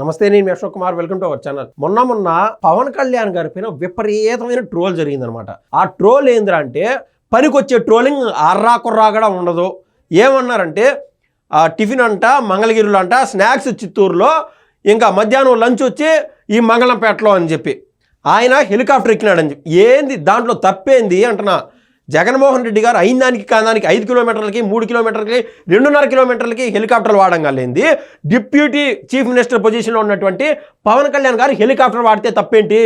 నమస్తే నేను Ashok Kumar. Welcome to our channel. మొన్న మొన్న పవన్ కళ్యాణ్ గారి పైన విపరీతమైన ట్రోల్ జరిగిందనమాట ఆ ట్రోల్ ఏందిరా అంటే పనికొచ్చే ట్రోలింగ్ అర్రా కుర్రా కూడా ఉండదు. ఏమన్నారంటే ఆ టిఫిన్ అంట మంగళగిరిలో అంట స్నాక్స్ చిత్తూరులో ఇంకా మధ్యాహ్నం లంచ్ వచ్చి ఈ మంగళంపేటలో అని చెప్పి. ఆయన హెలికాప్టర్ ఎక్కినాడని చెప్పి. ఏంది దాంట్లో తప్పేంది అంటున్నా. జగన్మోహన్ రెడ్డి గారు అయిన దానికి కాదానికి ఐదు కిలోమీటర్లకి మూడు కిలోమీటర్లకి రెండున్నర కిలోమీటర్లకి హెలికాప్టర్లు వాడడం లేనిది డిప్యూటీ చీఫ్ మినిస్టర్ పొజిషన్లో ఉన్నటువంటి పవన్ కళ్యాణ్ గారు హెలికాప్టర్ వాడితే తప్పేంటి?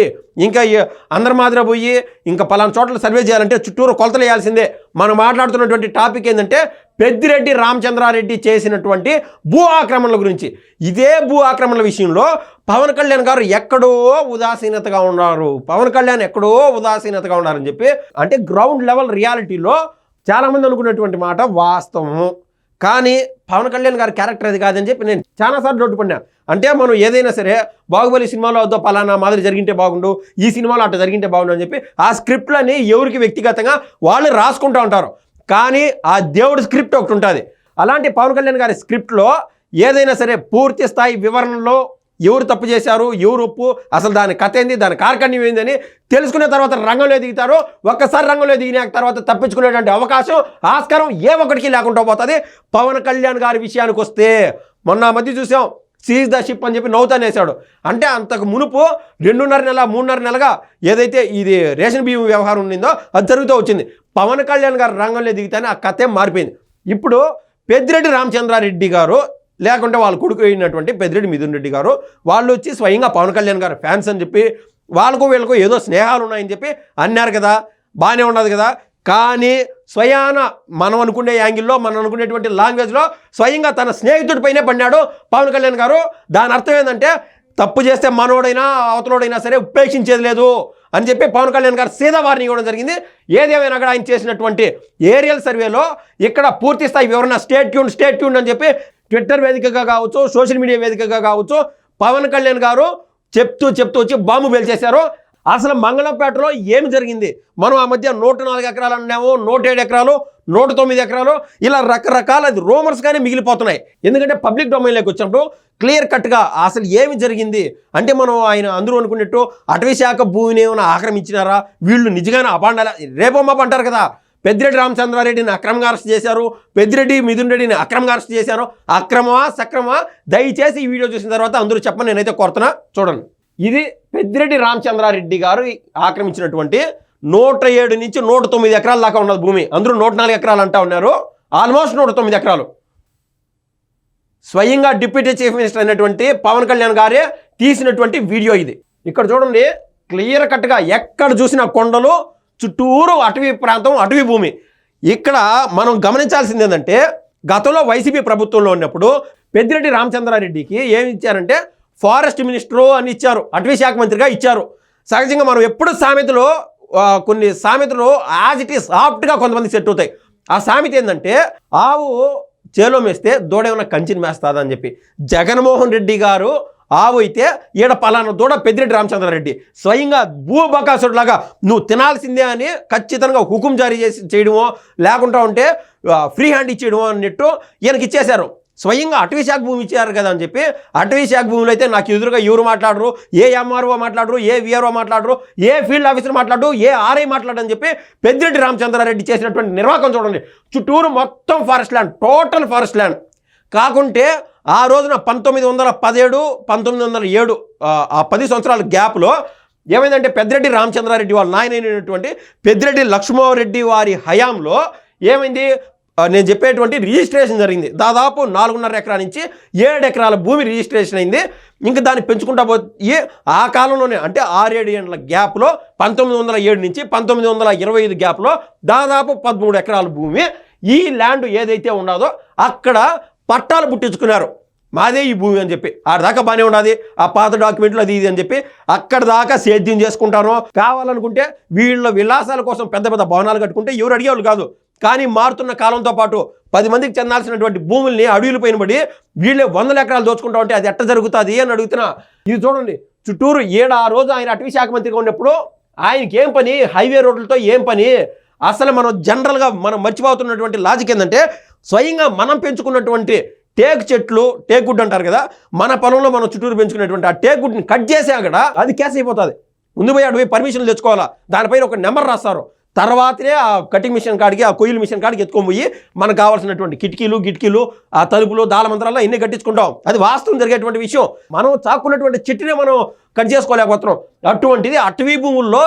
ఇంకా అందరి మాదిరి పోయి ఇంకా పలానా చోట్ల సర్వే చేయాలంటే చుట్టూరు కొలతలు వేయాల్సిందే. మనం మాట్లాడుతున్నటువంటి టాపిక్ ఏంటంటే పెద్దిరెడ్డి రామచంద్రారెడ్డి చేసినటువంటి భూ ఆక్రమణల గురించి. ఇదే భూ ఆక్రమణల విషయంలో పవన్ కళ్యాణ్ గారు ఎక్కడో ఉదాసీనతగా ఉన్నారు. పవన్ కళ్యాణ్ ఎక్కడో ఉదాసీనతగా ఉన్నారని చెప్పి అంటే గ్రౌండ్ లెవెల్ రియాలిటీలో చాలామంది అనుకున్నటువంటి మాట వాస్తవం. కానీ పవన్ కళ్యాణ్ గారి క్యారెక్టర్ అది కాదని చెప్పి నేను చాలాసార్లు డౌట్ అంటే మనం ఏదైనా సరే బాహుబలి సినిమాలో వద్దో పలానా మాదిరి జరిగింటే బాగుండు ఈ సినిమాలో అట్లా జరిగింటే బాగుండు అని చెప్పి ఆ స్క్రిప్ట్లని ఎవరికి వ్యక్తిగతంగా వాళ్ళు రాసుకుంటూ ఉంటారు. కానీ ఆ దేవుడి స్క్రిప్ట్ ఒకటి ఉంటుంది. అలాంటి పవన్ కళ్యాణ్ గారి స్క్రిప్ట్లో ఏదైనా సరే పూర్తి స్థాయి వివరణలో ఎవరు తప్పు చేశారు ఎవరు ఉప్పు అసలు దాని కథ ఏంది దాని కార్కణ్యం ఏందని తెలుసుకున్న తర్వాత రంగంలో దిగుతారు ఒక్కసారి రంగంలో దిగిన తర్వాత తప్పించుకునేటువంటి అవకాశం ఆస్కారం ఏ ఒక్కడికి లేకుండా పోతుంది. పవన్ కళ్యాణ్ గారి విషయానికి వస్తే మొన్న మధ్య చూసాం సీజ్ ద షిప్ అని చెప్పి నవ్వుతానేసాడు అంటే అంతకు మునుపు రెండున్నర నెల మూడున్నర నెలగా ఏదైతే ఇది రేషన్ బియ్యం వ్యవహారం ఉండిందో అది జరుగుతూ వచ్చింది. పవన్ కళ్యాణ్ గారు రంగంలో దిగితేనే ఆ కథ మారిపోయింది. ఇప్పుడు పెద్దిరెడ్డి రామచంద్రారెడ్డి గారు లేకుంటే వాళ్ళ కొడుకు అయినటువంటి పెద్దిరెడ్డి మిథున్ రెడ్డి గారు వాళ్ళు వచ్చి స్వయంగా పవన్ కళ్యాణ్ గారు ఫ్యాన్స్ అని చెప్పి వాళ్ళకు వీళ్ళకు ఏదో స్నేహాలు ఉన్నాయని చెప్పి అన్నారు కదా బాగానే ఉన్నది కదా. కానీ స్వయాన మనం అనుకునే యాంగిల్లో మనం అనుకునేటువంటి లాంగ్వేజ్లో స్వయంగా తన స్నేహితుడిపైనే పడినాడు పవన్ కళ్యాణ్ గారు. దాని అర్థం ఏంటంటే తప్పు చేస్తే మనోడైనా అవతలోడైనా సరే ఉపేక్షించేది లేదు అని చెప్పి పవన్ కళ్యాణ్ గారు సీదా వారిని ఇవ్వడం జరిగింది. ఏదేమైనా కూడా ఆయన చేసినటువంటి ఏరియల్ సర్వేలో ఇక్కడ పూర్తి స్థాయి వివరణ స్టేట్ ట్యూన్ స్టేట్ ట్యూన్ అని చెప్పి ట్విట్టర్ వేదికగా కావచ్చు సోషల్ మీడియా వేదికగా కావచ్చు పవన్ కళ్యాణ్ గారు చెప్తూ చెప్తూ వచ్చి బాంబు పేల్చేశారు. అసలు మంగళంపేటలో ఏమి జరిగింది? మనం ఆ మధ్య నూట నాలుగు ఎకరాలు అన్నాము నూట ఏడు ఎకరాలు నూట తొమ్మిది ఎకరాలు ఇలా రకరకాల రూమర్స్గానే మిగిలిపోతున్నాయి. ఎందుకంటే పబ్లిక్ డొమైన్లోకి వచ్చినప్పుడు క్లియర్ కట్గా అసలు ఏమి జరిగింది? అంటే మనం ఆయన అందరూ అనుకున్నట్టు అటవీ శాఖ భూమిని ఏమైనా ఆక్రమించినారా? వీళ్ళు నిజంగానే అపాండాల రేపమ్మ అంటారు కదా. పెద్దిరెడ్డి రామచంద్రారెడ్డిని అక్రమంగా అరెస్ట్ చేశారు. పెద్దిరెడ్డి మిథున్ రెడ్డిని అక్రమంగా అరెస్ట్ చేశారు. అక్రమమా సక్రమా దయచేసి ఈ వీడియో చూసిన తర్వాత అందరూ చెప్పని నేనైతే కోరుతున్నా. చూడండి. ఇది పెద్దిరెడ్డి రామచంద్రారెడ్డి గారు ఆక్రమించినటువంటి నూట ఏడు నుంచి నూట తొమ్మిది ఎకరాల దాకా ఉన్నది భూమి. అందరూ నూట నాలుగు ఎకరాలు అంటా ఉన్నారు. ఆల్మోస్ట్ నూట తొమ్మిది ఎకరాలు. స్వయంగా డిప్యూటీ చీఫ్ మినిస్టర్ అయినటువంటి పవన్ కళ్యాణ్ గారే తీసినటువంటి వీడియో ఇది. ఇక్కడ చూడండి క్లియర్ కట్గా ఎక్కడ చూసినా కొండలు చుట్టూరు అటవీ ప్రాంతం అటవీ భూమి. ఇక్కడ మనం గమనించాల్సింది ఏంటంటే గతంలో వైసీపీ ప్రభుత్వంలో ఉన్నప్పుడు పెద్దిరెడ్డి రామచంద్రారెడ్డికి ఏమి ఇచ్చారంటే ఫారెస్ట్ మినిస్టరు అని ఇచ్చారు అటవీ శాఖ మంత్రిగా ఇచ్చారు. సహజంగా మనం ఎప్పుడు సామెతలు కొన్ని సామెతలు యాజ్ ఇట్ ఈస్ సాఫ్ట్గా కొంతమంది సెట్ అవుతాయి. ఆ సామెత ఏంటంటే ఆవు చేలో మేస్తే దూడేమన్నా కంచిని మేస్తాదని చెప్పి. జగన్మోహన్ రెడ్డి గారు ఆవైతే ఈడ పలానా దూడ పెద్దిరెడ్డి రామచంద్రారెడ్డి. స్వయంగా భూబకాసుడిలాగా నువ్వు తినాల్సిందే అని ఖచ్చితంగా హుకుం జారీ చేసి చేయడమో లేకుండా ఉంటే ఫ్రీ హ్యాండ్ ఇచ్చేయడమో అన్నట్టు ఈయనకి ఇచ్చేశారు. స్వయంగా అటవీ శాఖ భూమి ఇచ్చారు కదా అని చెప్పి అటవీ శాఖ భూములు అయితే నాకు ఎదురుగా ఎవరు మాట్లాడరు? ఏ ఎంఆర్ఓ మాట్లాడరు? ఏ విఆర్ఓ మాట్లాడరు? ఏ ఫీల్డ్ ఆఫీసర్ మాట్లాడరు? ఏ ఆర్ఐ మాట్లాడని చెప్పి పెద్దిరెడ్డి రామచంద్రారెడ్డి చేసినటువంటి నిర్వాహకం చూడండి. చుట్టూరు మొత్తం forest land total forest land. కాకుంటే ఆ రోజున పంతొమ్మిది వందల పదిహేడు పంతొమ్మిది వందల ఏడు ఆ- పది సంవత్సరాల గ్యాప్లో ఏమైందంటే పెద్దిరెడ్డి రామచంద్రారెడ్డి వాళ్ళ నాయన అయినటువంటి పెద్దిరెడ్డి లక్ష్మారెడ్డి వారి హయాంలో ఏమైంది? నేను చెప్పేటువంటి రిజిస్ట్రేషన్ జరిగింది. దాదాపు నాలుగున్నర ఎకరాల నుంచి ఏడు ఎకరాల భూమి రిజిస్ట్రేషన్ అయింది. ఇంకా దాన్ని పెంచుకుంటా పోయి ఆ కాలంలోనే అంటే ఆరేడు ఏళ్ళ గ్యాప్లో పంతొమ్మిది వందల ఏడు నుంచి పంతొమ్మిది వందల ఇరవై ఐదు గ్యాప్లో దాదాపు పదమూడు ఎకరాల భూమి ఈ ల్యాండ్ ఏదైతే ఉన్నదో అక్కడ పట్టాలు పుట్టించుకున్నారు. మాదే ఈ భూమి అని చెప్పి. ఆడ దాకా బాగానే ఉన్నది ఆ పాత డాక్యుమెంట్లు అది ఇది అని చెప్పి అక్కడ దాకా సేద్యం చేసుకుంటాను కావాలనుకుంటే వీళ్ళ విలాసాల కోసం పెద్ద పెద్ద భవనాలు కట్టుకుంటే ఎవరు అడిగేవాళ్ళు కాదు. కానీ మారుతున్న కాలంతో పాటు పది మందికి చెందాల్సినటువంటి భూముల్ని అడవులు పైన పడి వీళ్ళే వందల ఎకరాలు దోచుకుంటా ఉంటే అది ఎట్ట జరుగుతుంది అని అడుగుతున్నా. ఇది చూడండి చుట్టూరు ఏడు ఆ రోజు ఆయన అటవీ శాఖ మంత్రిగా ఉన్నప్పుడు ఆయనకి ఏం పని? హైవే రోడ్లతో ఏం పని? అసలు మనం జనరల్గా మనం మర్చిపోతున్నటువంటి లాజిక్ ఏంటంటే స్వయంగా మనం పెంచుకున్నటువంటి టేక్ చెట్లు టేక్ వుడ్ అంటారు కదా మన పొలంలో మనం చుట్టూరు పెంచుకునేటువంటి ఆ టేకుడ్ని కట్ చేసే అక్కడ అది క్యాస్ అయిపోతుంది. ముందు పోయి అటు పోయి పర్మిషన్లు తెచ్చుకోవాలా? దానిపైన ఒక నెంబర్ రాస్తారు. తర్వాతనే ఆ కటింగ్ మిషన్ కాడికి ఆ కొయ్యల మిషన్ కాడికి ఎత్తుకొని పోయి మనకు కావాల్సినటువంటి కిటికీలు గిటికీలు ఆ తలుపులు దాళమంత్రాలు ఇన్ని కట్టించుకుంటాం. అది వాస్తవం జరిగేటువంటి విషయం. మనం చాకున్నటువంటి చెట్టునే మనం కట్ చేసుకోలేకపోతున్నాం. అటువంటిది అటవీ భూముల్లో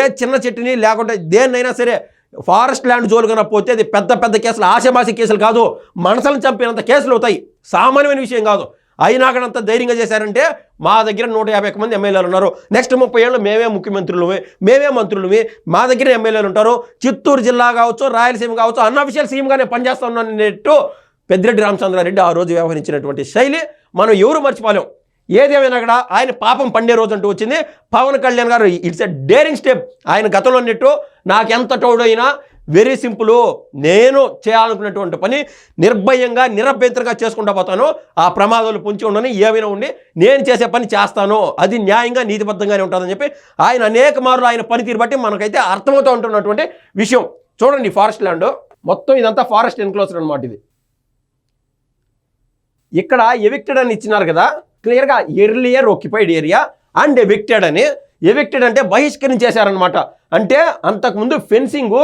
ఏ చిన్న చెట్టుని లేకుంటే దేన్నైనా సరే ఫారెస్ట్ ల్యాండ్ జోలుగా పోతే అది పెద్ద పెద్ద కేసులు ఆశమాసి కేసులు కాదు. మనసులను చంపినంత కేసులు అవుతాయి. సామాన్యమైన విషయం కాదు. అయినా అంత ధైర్యంగా చేశారంటే మా దగ్గర నూట యాభై మంది ఎమ్మెల్యేలు ఉన్నారు. నెక్స్ట్ ముప్పై ఏళ్ళు మేమే ముఖ్యమంత్రులమే మేమే మంత్రులమే. మా దగ్గర ఎమ్మెల్యేలు ఉంటారు. చిత్తూరు జిల్లా కావచ్చు రాయలసీమ కావచ్చు అన్అఫిషియల్ సీఎంగానే పనిచేస్తా ఉన్నట్టు పెద్దిరెడ్డి రామచంద్రారెడ్డి ఆ రోజు వ్యవహరించినటువంటి శైలి మనం ఎవరు మర్చిపోలేం. ఏదేమైనా కూడా ఆయన పాపం పండే రోజు అంటూ వచ్చింది. పవన్ కళ్యాణ్ గారు ఇట్స్ ఎ డేరింగ్ స్టెప్ ఆయన గతంలో ఉన్నట్టు నాకెంత తోడైనా వెరీ సింపుల్ నేను చేయాలనుకున్నటువంటి పని నిర్భయంగా నిరభ్యంతరంగా చేసుకుంటా పోతాను. ఆ ప్రమాదాలు పుంచి ఉండని ఏమైనా ఉండి నేను చేసే పని చేస్తాను. అది న్యాయంగా నీతిబద్ధంగానే ఉంటుందని చెప్పి ఆయన అనేక మార్లు ఆయన పనితీరు బట్టి మనకైతే అర్థమవుతూ ఉంటున్నటువంటి విషయం. చూడండి ఫారెస్ట్ ల్యాండ్. మొత్తం ఇదంతా ఫారెస్ట్ ఎన్క్లోజర్ అనమాట ఇది. ఇక్కడ ఎవిక్టెడ్ అని ఇచ్చినారు కదా. క్లియర్గా earlier occupied area and evicted అని ఎవిక్టెడ్ అంటే బహిష్కరించేశారనమాట అంటే అంతకుముందు ఫెన్సింగ్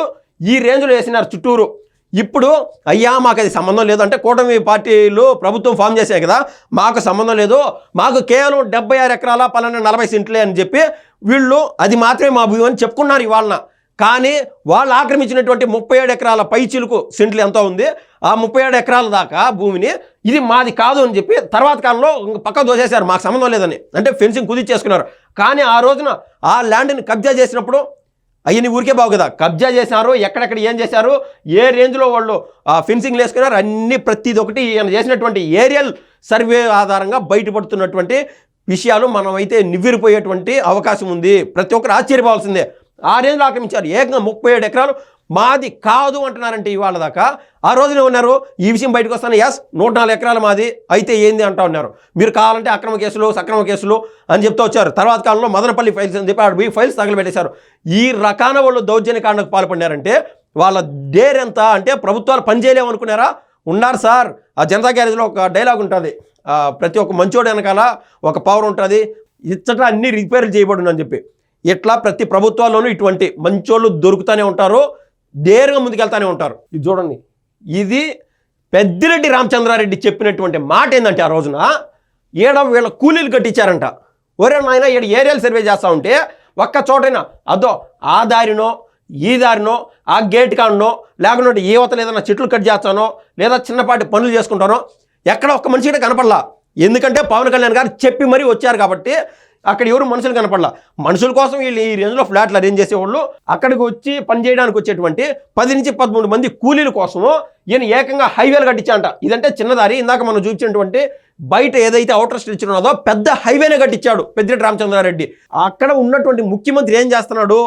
ఈ రేంజ్లో వేసినారు చుట్టూరు. ఇప్పుడు అయ్యా మాకు అది సంబంధం లేదు. అంటే కూటమి పార్టీలు ప్రభుత్వం ఫామ్ చేశాయి కదా మాకు సంబంధం లేదు. మాకు కేవలం డెబ్బై ఆరు ఎకరాల పలానా నలభై సెంట్లే అని చెప్పి వీళ్ళు అది మాత్రమే మా భూమి అని చెప్పుకున్నారు ఇవాళ కానీ వాళ్ళు ఆక్రమించినటువంటి ముప్పై ఏడు ఎకరాల పై చిలుకు సెంట్లు ఎంత ఉంది? ఆ ముప్పై ఏడు ఎకరాల దాకా భూమిని ఇది మాది కాదు అని చెప్పి తర్వాత కాలంలో ఇంక పక్క దోసేశారు. మాకు సంబంధం లేదని. అంటే ఫెన్సింగ్ కుదిర్చేసుకున్నారు కానీ ఆ రోజున ఆ ల్యాండ్ని కబ్జా చేసినప్పుడు అయ్యని ఊరికే బాగు కదా. కబ్జా చేశారు ఎక్కడెక్కడ ఏం చేశారు ఏ రేంజ్లో వాళ్ళు ఆ ఫెన్సింగ్లు వేసుకున్నారు అన్ని ప్రతిది ఒకటి ఈయన చేసినటువంటి ఏరియల్ సర్వే ఆధారంగా బయటపడుతున్నటువంటి విషయాలు మనమైతే నివ్విరిపోయేటువంటి అవకాశం ఉంది. ప్రతి ఒక్కరు ఆశ్చర్యపోవాల్సిందే. ఆ రేంజ్లో ఆక్రమించారు. ఏకంగా ముప్పై ఏడు ఎకరాలు మాది కాదు అంటున్నారంటే ఇవాళ దాకా. ఆ రోజునే ఉన్నారు ఈ విషయం బయటకు వస్తాను. ఎస్ నూట నాలుగు ఎకరాలు మాది. అయితే ఏంది అంటా ఉన్నారు. మీరు కావాలంటే అక్రమ కేసులు సక్రమ కేసులు అని చెప్తూ వచ్చారు. తర్వాత కాలంలో మదనపల్లి ఫైల్స్ అని చెప్పి ఆడ ఫైల్స్ తగలబెట్టేశారు. ఈ రకాన వాళ్ళు దౌర్జన్యకాండకు పాల్పడినారంటే వాళ్ళ డేర్ ఎంత అంటే ప్రభుత్వాలు పనిచేయలేము అనుకున్నారా? ఉన్నారు సార్. ఆ జనతా గ్యారేజ్లో ఒక డైలాగ్ ఉంటుంది. ప్రతి ఒక్క మంచోడు వెనకాల ఒక పవర్ ఉంటుంది. ఇచ్చట అన్ని రిపేర్లు చేయబడును అని చెప్పి. ఇట్లా ప్రతి ప్రభుత్వాల్లోనూ ఇటువంటి మంచోళ్ళు దొరుకుతూనే ఉంటారు. డేరుగా ముందుకెళ్తానే ఉంటారు. ఇది చూడండి. ఇది పెద్దిరెడ్డి రామచంద్రారెడ్డి చెప్పినటువంటి మాట ఏంటంటే ఆ రోజున ఈడ వీళ్ళ కూలీలు కట్టించారంట. ఒరే నాయన ఈడ ఏరియాలు సర్వే చేస్తా ఉంటే ఒక్క చోటైనా అదో ఆ దారినో ఈ దారినో ఆ గేట్ కాడనో లేకుంటే ఈవతలు ఏదైనా చెట్లు కట్ చేస్తానో లేదా చిన్నపాటి పనులు చేసుకుంటానో ఎక్కడ ఒక్క మనిషి కూడా కనపడలా. ఎందుకంటే పవన్ కళ్యాణ్ గారు చెప్పి మరీ వచ్చారు కాబట్టి అక్కడ ఎవరు మనుషులు కనపడలా. మనుషుల కోసం వీళ్ళు ఈ రేంజ్లో ఫ్లాట్లు అరేంజ్ చేసేవాళ్ళు. అక్కడికి వచ్చి పని చేయడానికి వచ్చేటువంటి పది నుంచి పదమూడు మంది కూలీల కోసము ఈయన ఏకంగా హైవేలు కట్టించాంట ఇదంటే చిన్నదారి ఇందాక మనం చూపించినటువంటి బయట ఏదైతే అవుటర్ స్ట్రెచర్ ఉన్నదో పెద్ద హైవేనే కట్టించాడు పెద్దిరెడ్డి రామచంద్రారెడ్డి. అక్కడ ఉన్నటువంటి ముఖ్యమంత్రి ఏం చేస్తున్నాడు?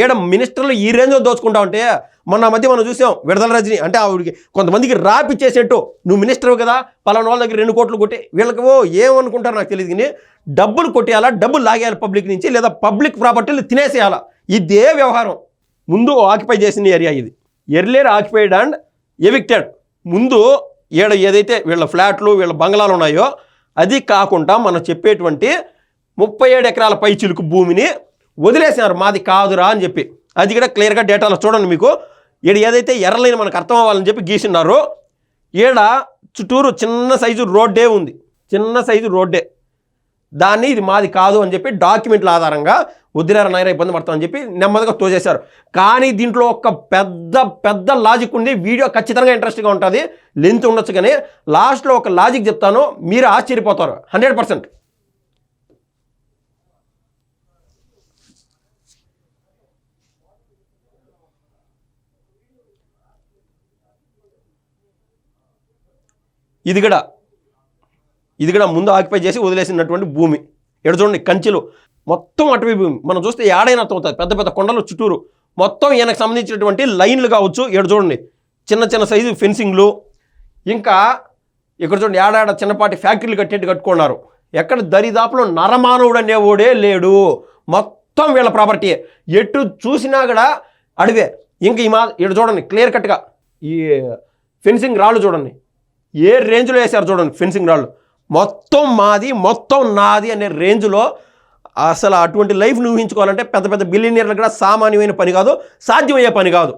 ఈడ మినిస్టర్లు ఈ రేంజ్లో దోచుకుంటా ఉంటే మొన్న మధ్య మనం చూసాం విడదల రజని. అంటే ఆవిడకి కొంతమందికి రాపిచ్చేసేట్టు నువ్వు మినిస్టర్ కదా పలానా వాళ్ళ దగ్గర రెండు కోట్లు కొట్టి. వీళ్ళకి ఓ ఏమనుకుంటారో నాకు తెలియదు కానీ డబ్బులు కొట్టేయాలా డబ్బులు లాగేయాలి పబ్లిక్ నుంచి లేదా పబ్లిక్ ప్రాపర్టీలు తినేసేయాలా? ఇదే వ్యవహారం. ముందు ఆక్యుపై చేసిన ఏరియా ఇది. Earlier occupied and evicted. ముందు ఈడ ఏదైతే వీళ్ళ ఫ్లాట్లు వీళ్ళ బంగ్లాలు ఉన్నాయో అది కాకుండా మనం చెప్పేటువంటి ముప్పై ఏడు ఎకరాల పై చిలుకు భూమిని వదిలేసినారు. మాది కాదురా అని చెప్పి. అది కూడా క్లియర్గా డేటాలో చూడండి మీకు. ఈడ ఏదైతే ఎర్రలైన మనకు అర్థం అవ్వాలని చెప్పి గీసినారో ఈడ చుట్టూరు చిన్న సైజు రోడ్డే ఉంది. చిన్న సైజు రోడ్డే. దాన్ని ఇది మాది కాదు అని చెప్పి డాక్యుమెంట్ల ఆధారంగా వద్దిరారు నాయన ఇబ్బంది పడతామని చెప్పి నెమ్మదిగా తోచేశారు కానీ దీంట్లో ఒక పెద్ద పెద్ద లాజిక్ ఉంది వీడియో ఖచ్చితంగా ఇంట్రెస్ట్గా ఉంటుంది. లెంత్ ఉండొచ్చు కానీ లాస్ట్లో ఒక లాజిక్ చెప్తాను. మీరు ఆశ్చర్యపోతారు. Hundred percent. ఇది కూడా ఇది కూడా ముందు ఆక్యుపై చేసి వదిలేసినటువంటి భూమి. ఎడ చూడండి కంచెలు. మొత్తం అటవీ భూమి. మనం చూస్తే ఏడైనా అర్థమవుతుంది పెద్ద పెద్ద కొండలు చుట్టూరు. మొత్తం ఈయనకు సంబంధించినటువంటి లైన్లు కావచ్చు. ఎడ చూడండి చిన్న చిన్న సైజు ఫెన్సింగ్లు. ఇంకా ఇక్కడ చూడండి ఏడాడ చిన్నపాటి ఫ్యాక్టరీలు కట్టేట్టు కట్టుకున్నారు. ఎక్కడ దరిదాపులో నరమానవుడు అనేవాడే లేడు. మొత్తం వీళ్ళ ప్రాపర్టీ ఎటు చూసినా కూడా అడివే. ఇంక ఈ మా ఇక్కడ చూడండి క్లియర్ కట్గా ఈ ఫెన్సింగ్ రాళ్ళు చూడండి. ఏ రేంజ్లో వేశారు చూడండి ఫెన్సింగ్ రాళ్ళు. మొత్తం మాది మొత్తం నాది అనే రేంజ్లో అసలు అటువంటి లైఫ్ని ఊహించుకోవాలంటే పెద్ద పెద్ద బిలియనీర్లు కూడా సామాన్యమైన పని కాదు సాధ్యమయ్యే పని కాదు.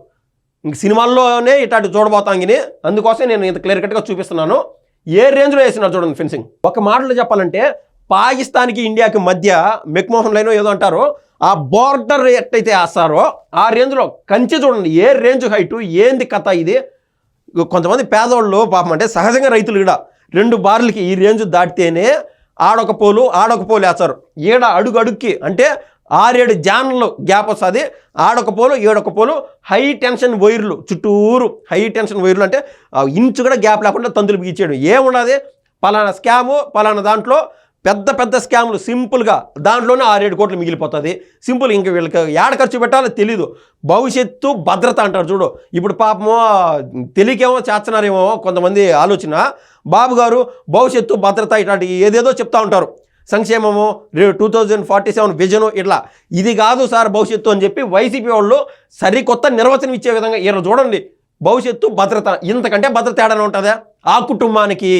ఇంక సినిమాల్లోనే ఇట్లాంటి చూడబోతాం ఇని అందుకోసం నేను ఇంత క్లియర్ కట్గా చూపిస్తున్నాను. ఏ రేంజ్లో వేసినారు చూడండి ఫెన్సింగ్. ఒక మాటలో చెప్పాలంటే పాకిస్తాన్కి ఇండియాకి మధ్య మెక్మోహన్ లైన్ ఏదో అంటారో ఆ బార్డర్ ఎట్టయితే వేస్తారో ఆ రేంజ్లో కంచి చూడండి ఏ రేంజ్ హైటు ఏంది కథ ఇది? కొంతమంది పేదవాళ్ళు పాపం అంటే సహజంగా రైతులు కూడా రెండు బార్లకి ఈ రేంజ్ దాటితేనే ఆడొక పోలు ఆడొక పోలు వేస్తారు. ఏడ అడుగు అడుక్కి అంటే ఆరేడు జాన్లు గ్యాప్ వస్తుంది. ఆడొక పోలు ఏడొక పోలు హై టెన్షన్ వైర్లు చుట్టూరు హై టెన్షన్ వైర్లు అంటే ఇంచు కూడా గ్యాప్ లేకుండా తంతులు బిగించేయడం ఏమున్నది పలానా స్కాము పలానా దాంట్లో పెద్ద పెద్ద స్కాములు సింపుల్గా దాంట్లోనే ఆరేడు కోట్లు మిగిలిపోతుంది. సింపుల్ ఇంక వీళ్ళకి ఏడ ఖర్చు పెట్టాలో తెలీదు. భవిష్యత్తు భద్రత అంటారు చూడు. ఇప్పుడు పాపమో తెలియకేమో చేస్తున్నారేమో కొంతమంది ఆలోచన. బాబు గారు భవిష్యత్తు భద్రత ఇట్లాంటి ఏదేదో చెప్తా ఉంటారు. సంక్షేమము two thousand forty seven vision ఇట్లా. ఇది కాదు సార్ భవిష్యత్తు అని చెప్పి వైసీపీ వాళ్ళు సరికొత్త నిర్వచనం ఇచ్చే విధంగా ఈరోజు చూడండి. భవిష్యత్తు భద్రత. ఇంతకంటే భద్రత ఏడన ఉంటుందా? ఆ కుటుంబానికి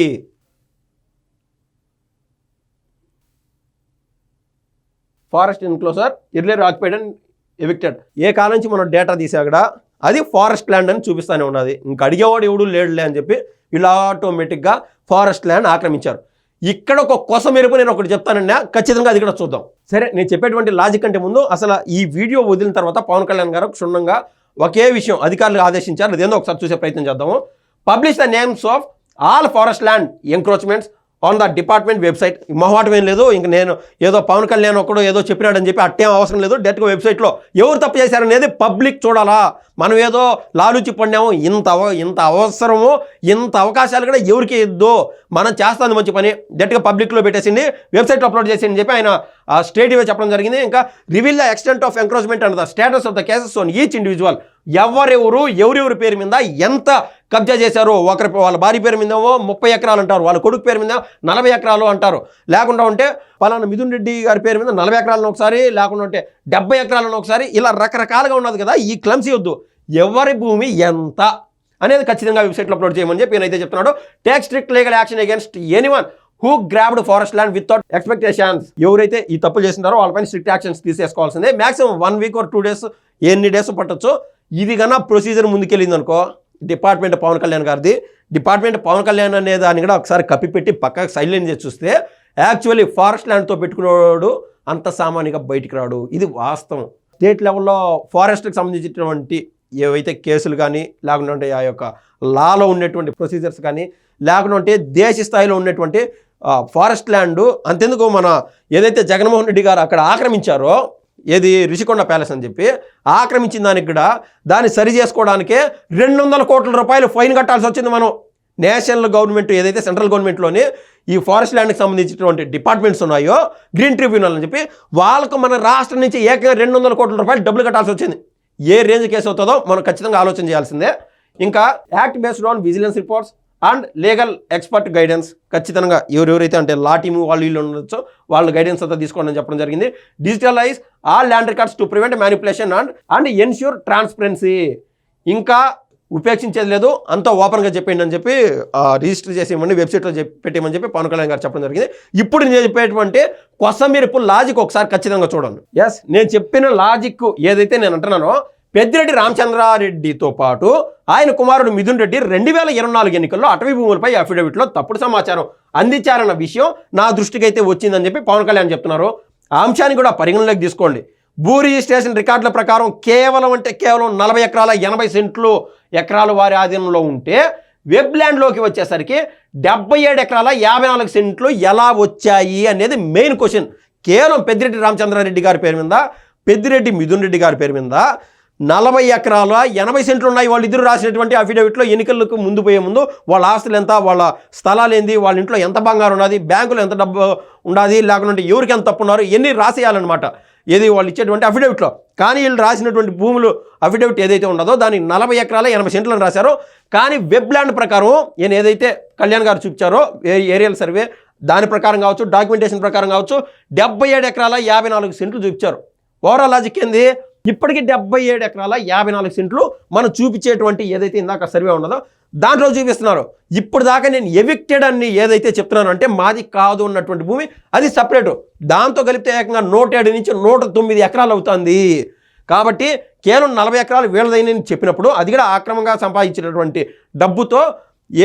forest enclosure earlier occupied and evicted. ఏ కాలం నుంచి మనం డేటా తీసా కూడా అది ఫారెస్ట్ ల్యాండ్ అని చూపిస్తానే ఉన్నది. ఇంక అడిగేవాడు ఎవడు లేడులే అని చెప్పి వీళ్ళు ఆటోమేటిక్గా ఫారెస్ట్ ల్యాండ్ ఆక్రమించారు. ఇక్కడ ఒక కొస మెరుపు నేను ఒకటి చెప్తానండి ఖచ్చితంగా అది కూడా చూద్దాం. సరే నేను చెప్పేటువంటి లాజిక్ అంటే ముందు అసలు ఈ వీడియో వదిలిన తర్వాత పవన్ కళ్యాణ్ గారు క్షుణ్ణంగా ఒకే విషయం అధికారులు ఆదేశించారు. అదేందో ఒకసారి చూసే ప్రయత్నం చేద్దాము. Publish the names of all forest land encroachments on the department website మొహమాటం ఏం లేదు. ఇంక నేను ఏదో పవన్ కళ్యాణ్ ఒకడు ఏదో చెప్పినాడని చెప్పి అట్టేం అవసరం లేదు. డైరెక్ట్గా వెబ్సైట్లో ఎవరు తప్పు చేశారనేది పబ్లిక్ చూడాలా? మనం ఏదో లాలుచి పడినాము. ఇంత అవ ఇంత అవసరము ఇంత అవకాశాలు కూడా ఎవరికి ఇద్దో. మనం చేస్తాను మంచి పని. డైరెక్ట్గా పబ్లిక్లో పెట్టేసింది. వెబ్సైట్లో అప్లోడ్ చేసింది చెప్పి ఆయన ఆ ఇవే చెప్పడం జరిగింది. ఇంకా reveal the extent of encroachment and the status of the cases on each individual ఎవరెవరు ఎవరెవరి పేరు మీద ఎంత కబ్జా చేశారు ఒకరి వాళ్ళ భార్య పేరు మీదేమో ముప్పై ఎకరాలు అంటారు వాళ్ళ కొడుకు పేరు మీద నలభై ఎకరాలు అంటారు. లేకుండా ఉంటే పలానా మిథున్ రెడ్డి గారి పేరు మీద నలభై ఎకరాలను ఒకసారి లేకుండా ఉంటే డెబ్బై ఎకరాలను ఒకసారి ఇలా రకరకాలుగా ఉన్నది కదా ఈ క్లమ్సీ వద్దు. ఎవరి భూమి ఎంత అనేది ఖచ్చితంగా వెబ్సైట్లో అప్లోడ్ చేయమని చెప్పి నేనైతే చెప్తున్నాడు take strict legal action against anyone who grabbed forest land without expectations ఎవరైతే ఈ తప్పులు చేస్తున్నారో వాళ్ళపైన strict actions తీసేసుకోవాల్సిందే. Maximum one week or two days ఎన్ని డేస్ పట్టొచ్చు? ఇది కన్నా ప్రొసీజర్ ముందుకెళ్ళింది అనుకో డిపార్ట్మెంట్ పవన్ కళ్యాణ్ గారిది. డిపార్ట్మెంట్ పవన్ కళ్యాణ్ అనే దాన్ని కూడా ఒకసారి కప్పిపెట్టి పక్కకు సైలెంట్ చేసి చూస్తే యాక్చువల్లీ ఫారెస్ట్ ల్యాండ్తో పెట్టుకునేవాడు అంత సామాన్యంగా బయటికి రాడు. ఇది వాస్తవం. స్టేట్ లెవెల్లో ఫారెస్ట్కి సంబంధించినటువంటి ఏవైతే కేసులు కానీ లేకుంటే ఆ యొక్క లాలో ఉన్నటువంటి ప్రొసీజర్స్ కానీ లేకుంటే దేశ స్థాయిలో ఉన్నటువంటి ఫారెస్ట్ ల్యాండ్ అంతెందుకు మన ఏదైతే జగన్మోహన్ రెడ్డి గారు అక్కడ ఆక్రమించారో ఏది? రిషికొండ ప్యాలెస్ అని చెప్పి ఆక్రమించిన దానికి కూడా దాన్ని సరి చేసుకోవడానికే రెండు వందల కోట్ల రూపాయలు ఫైన్ కట్టాల్సి వచ్చింది మనం. నేషనల్ గవర్నమెంట్ ఏదైతే సెంట్రల్ గవర్నమెంట్లోని ఈ ఫారెస్ట్ ల్యాండ్కి సంబంధించినటువంటి డిపార్ట్మెంట్స్ ఉన్నాయో గ్రీన్ ట్రిబ్యునల్ అని చెప్పి వాళ్ళకు మన రాష్ట్రం నుంచి ఏకంగా రెండు వందల కోట్ల రూపాయలు డబ్బులు కట్టాల్సి వచ్చింది. ఏ రేంజ్ కేసు అవుతుందో మనం ఖచ్చితంగా ఆలోచన చేయాల్సిందే. ఇంకా act based on vigilance reports and legal expert guidance ఖచ్చితంగా ఎవరెవరైతే అంటే లా టీమ్ వాళ్ళు వీళ్ళు ఉండొచ్చో వాళ్ళ గైడెన్స్ అంతా తీసుకోండి అని చెప్పడం జరిగింది. Digitalize all land records to prevent manipulation and and ensure transparency ఇంకా ఉపేక్షించేది లేదు అంతా ఓపెన్గా చెప్పండి అని చెప్పి రిజిస్టర్ చేసేయమని వెబ్సైట్లో చెప్పి పెట్టేయమని చెప్పి పవన్ కళ్యాణ్ గారు చెప్పడం జరిగింది. ఇప్పుడు నేను చెప్పేటువంటి కొసమెరుపు లాజిక్ ఒకసారి ఖచ్చితంగా చూడండి. ఎస్ నేను చెప్పిన లాజిక్ ఏదైతే నేను అంటున్నానో పెద్దిరెడ్డి రామచంద్రారెడ్డితో పాటు ఆయన కుమారుడు మిథున్ రెడ్డి రెండు వేల ఇరవై నాలుగు ఎన్నికల్లో అటవీ భూములపై అఫిడవిట్లో తప్పుడు సమాచారం అందించారన్న విషయం నా దృష్టికి అయితే వచ్చిందని చెప్పి పవన్ కళ్యాణ్ చెప్తున్నారు. ఆ అంశాన్ని కూడా పరిగణలోకి తీసుకోండి. భూ రిజిస్ట్రేషన్ రికార్డుల ప్రకారం కేవలం అంటే కేవలం నలభై ఎకరాల ఎనభై సెంట్లు ఎకరాలు వారి ఆధీనంలో ఉంటే వెబ్ ల్యాండ్లోకి వచ్చేసరికి డెబ్బై ఏడు ఎకరాల యాభై నాలుగు సెంట్లు ఎలా వచ్చాయి అనేది మెయిన్ క్వశ్చన్. కేవలం పెద్దిరెడ్డి రామచంద్రారెడ్డి గారి పేరు మీద పెద్దిరెడ్డి మిథున్ రెడ్డి గారి పేరు మీద నలభై ఎకరాల ఎనభై సెంట్లు ఉన్నాయి. వాళ్ళు ఇద్దరు రాసినటువంటి అఫిడవిట్లో ఎన్నికలకు ముందు పోయే ముందు వాళ్ళ ఆస్తులు ఎంత వాళ్ళ స్థలాలు ఏంది వాళ్ళ ఇంట్లో ఎంత బంగారం ఉన్నది బ్యాంకులో ఎంత డబ్బు ఉండాది లేకుంటే ఎవరికి ఎంత తప్పు ఉన్నారు ఎన్ని రాసేయాలన్నమాట. ఏది వాళ్ళు ఇచ్చేటువంటి అఫిడవిట్లో కానీ వీళ్ళు రాసినటువంటి భూములు అఫిడవిట్ ఏదైతే ఉన్నదో దాని నలభై ఎకరాల ఎనభై సెంట్లను రాశారో. కానీ వెబ్ ల్యాండ్ ప్రకారం నేను ఏదైతే కళ్యాణ్ గారు చూపించారో ఏ- ఏరియల్ సర్వే దాని ప్రకారం కావచ్చు డాక్యుమెంటేషన్ ప్రకారం కావచ్చు డెబ్బై ఏడు ఎకరాల యాభై నాలుగు సెంట్లు చూపించారు. ఓవరాల్ లాజిక్ ఏంది? ఇప్పటికీ డెబ్బై ఏడు ఎకరాల యాభై నాలుగు సెంట్లు మనం చూపించేటువంటి ఏదైతే ఇందాక సర్వే ఉన్నదో దాంట్లో చూపిస్తున్నారు. ఇప్పుడు దాకా నేను ఎవిక్టెడ్ అని ఏదైతే చెప్తున్నాను అంటే మాది కాదు ఉన్నటువంటి భూమి అది సపరేటు దాంతో కలిపితే ఏకంగా నూట ఏడు నుంచి నూట తొమ్మిది ఎకరాలు అవుతుంది. కాబట్టి కేవలం నలభై ఎకరాలు వీళ్ళదైనని చెప్పినప్పుడు అది కూడా ఆక్రమంగా సంపాదించినటువంటి డబ్బుతో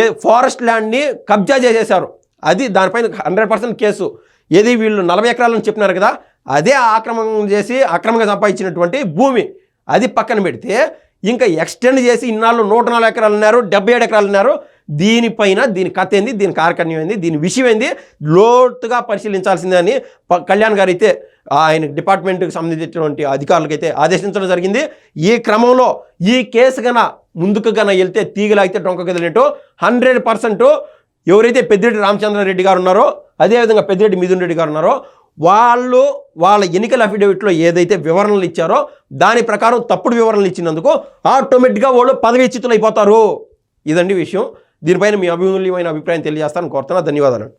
ఏ ఫారెస్ట్ ల్యాండ్ని కబ్జా చేసేశారు. అది దానిపైన హండ్రెడ్ పర్సెంట్ కేసు. ఏది వీళ్ళు నలభై ఎకరాలని చెప్పినారు కదా అదే ఆక్రమణం చేసి అక్రమంగా సంపాదించినటువంటి భూమి. అది పక్కన పెడితే ఇంకా ఎక్స్టెండ్ చేసి ఇన్నాళ్ళు నూట నాలుగు ఎకరాలు ఉన్నారు డెబ్బై ఏడు ఎకరాలు ఉన్నారు. దీనిపైన దీని కథ ఏంది? దీని కార్యక్రమం ఏంది? దీని విషయం ఏంది? లోతుగా పరిశీలించాల్సిందే అని ప- కళ్యాణ్ గారు అయితే ఆయన డిపార్ట్మెంట్కి సంబంధించినటువంటి అధికారులకైతే ఆదేశించడం జరిగింది. ఈ క్రమంలో ఈ కేసు గన ముందుకు గన వెళ్తే తీగలాగితే డొంక కదిలినట్టు హండ్రెడ్ పర్సెంట్ ఎవరైతే పెద్దిరెడ్డి రామచంద్రారెడ్డి గారు ఉన్నారో అదేవిధంగా పెద్దిరెడ్డి మిథున్ రెడ్డి గారు ఉన్నారో వాళ్ళు వాళ్ళ ఎన్నికల అఫిడవిట్లో ఏదైతే వివరణలు ఇచ్చారో దాని ప్రకారం తప్పుడు వివరణలు ఇచ్చినందుకు ఆటోమేటిక్గా వాళ్ళు పదవీచ్యుతులు అయిపోతారు ఇదండి విషయం. దీనిపైన మీ అభిమూల్యమైన అభిప్రాయం తెలియజేస్తాను. కోరుతున్నా ధన్యవాదాలు.